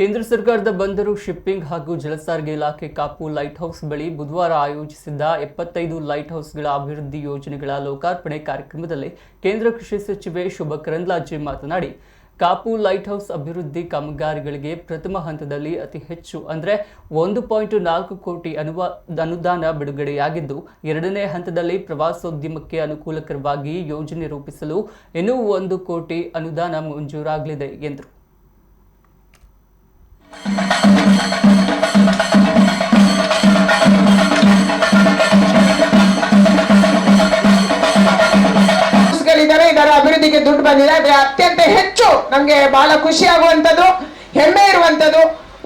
ಕೇಂದ್ರ ಸರ್ಕಾರದ ಬಂದರು ಶಿಪ್ಪಿಂಗ್ ಹಾಗೂ ಜಲಸಾರಿಗೆ ಇಲಾಖೆ ಕಾಪು ಲೈಟ್ ಹೌಸ್ ಬಳಿ ಬುಧವಾರ ಆಯೋಜಿಸಿದ್ದ ಎಪ್ಪತ್ತೈದು ಲೈಟ್ ಹೌಸ್ಗಳ ಅಭಿವೃದ್ಧಿ ಯೋಜನೆಗಳ ಲೋಕಾರ್ಪಣೆ ಕಾರ್ಯಕ್ರಮದಲ್ಲಿ ಕೇಂದ್ರ ಕೃಷಿ ಸಚಿವೆ ಶೋಭಾ ಕರಂದ್ಲಾಜೆ ಮಾತನಾಡಿ, ಕಾಪು ಲೈಟ್ ಹೌಸ್ ಅಭಿವೃದ್ಧಿ ಕಾಮಗಾರಿಗಳಿಗೆ ಪ್ರಥಮ ಹಂತದಲ್ಲಿ ಅತಿ ಹೆಚ್ಚು ಅಂದರೆ ಒಂದು ಪಾಯಿಂಟ್ ನಾಲ್ಕು ಕೋಟಿ ಅನುವಾ, ಅನುದಾನ ಬಿಡುಗಡೆಯಾಗಿದ್ದು, ಎರಡನೇ ಹಂತದಲ್ಲಿ ಪ್ರವಾಸೋದ್ಯಮಕ್ಕೆ ಅನುಕೂಲಕರವಾಗಿ ಯೋಜನೆ ರೂಪಿಸಲು ಇನ್ನೂ ಒಂದು ಕೋಟಿ ಅನುದಾನ ಮಂಜೂರಾಗಲಿದೆ, ಎಂದರು. ದುಡ್ಡು ಬಂದಿದೆ ಆದರೆ ಅತ್ಯಂತ ಹೆಚ್ಚು ನಮ್ಗೆ ಬಹಳ ಖುಷಿ ಆಗುವಂತದ್ದು ಹೆಮ್ಮೆ ಇರುವಂತದ್ದು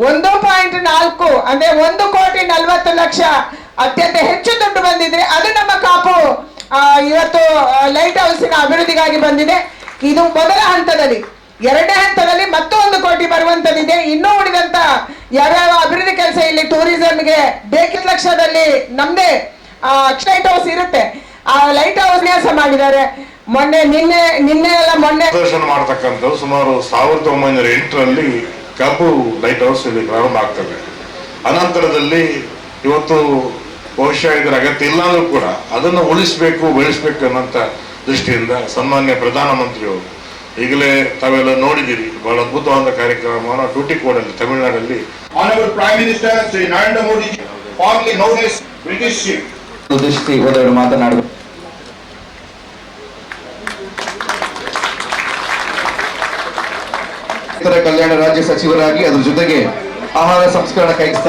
ಒಂದು ಪಾಯಿಂಟ್ ನಾಲ್ಕು, ಅಂದ್ರೆ ಒಂದು ಕೋಟಿ ನಲ್ವತ್ತು ಲಕ್ಷ ಅತ್ಯಂತ ಹೆಚ್ಚು ದುಡ್ಡು ಬಂದಿದ್ರೆ ಅದು ನಮ್ಮ ಕಾಪು ಇವತ್ತು ಲೈಟ್ ಹೌಸಿನ ಅಭಿವೃದ್ಧಿಗಾಗಿ ಬಂದಿದೆ. ಇದು ಮೊದಲ ಹಂತದಲ್ಲಿ, ಎರಡನೇ ಹಂತದಲ್ಲಿ ಮತ್ತೊಂದು ಕೋಟಿ ಬರುವಂತದಿದೆ ಇನ್ನೂ ಉಳಿದಂತ ಯಾವ್ಯಾವ ಅಭಿವೃದ್ಧಿ ಕೆಲಸ ಇಲ್ಲಿ ಟೂರಿಸಂಗೆ ಬೇಕಿದ ಲಕ್ಷದಲ್ಲಿ ನಮ್ದೇ ಲೈಟ್ ಹೌಸ್ ಇರುತ್ತೆ. ಆ ಲೈಟ್ ಹೌಸ್ ನ್ಯಾಸ ಮಾಡಿದ್ದಾರೆ. ಮೊನ್ನೆ ನಿನ್ನೆ ನಿನ್ನೆ ಎಲ್ಲ ಮೊನ್ನೆ ಪ್ರದರ್ಶನ ಮಾಡತಕ್ಕಂಥ ಸುಮಾರು ಸಾವಿರದ ಒಂಬೈನೂರ ಎಂಟರಲ್ಲಿ ಕಬ್ಬು ಲೈಟ್ ಹೌಸ್ ಇಲ್ಲಿ ಪ್ರಾರಂಭ ಆಗ್ತದೆ. ಅನಂತರದಲ್ಲಿ ಇವತ್ತು ಬಹುಶಃ ಇದರ ಅಗತ್ಯ ಇಲ್ಲ ಅಂದ್ರೂ ಕೂಡ ಅದನ್ನು ಉಳಿಸಬೇಕು ಬೆಳೆಸಬೇಕು ಅನ್ನೋಂಥ ದೃಷ್ಟಿಯಿಂದ ಸನ್ಮಾನ್ಯ ಪ್ರಧಾನಮಂತ್ರಿಯವರು ಈಗಲೇ ತಾವೆಲ್ಲ ನೋಡಿದ್ದೀರಿ. ಬಹಳ ಅದ್ಭುತವಾದ ಕಾರ್ಯಕ್ರಮವನ್ನು ಟೂಟಿಕೋಡಲ್ಲಿ ತಮಿಳುನಾಡಲ್ಲಿ. Honourable prime minister Shri Narendra Modi British as British Chief. ಉದ್ದೇಶಿಸಿ ಮಾತನಾಡಬೇಕು ರೈತರ ಕಲ್ಯಾಣ ರಾಜ್ಯ ಸಚಿವರಾಗಿ ಅದರ ಜೊತೆಗೆ ಆಹಾರ ಸಂಸ್ಕರಣ ಕೈಸ್ತ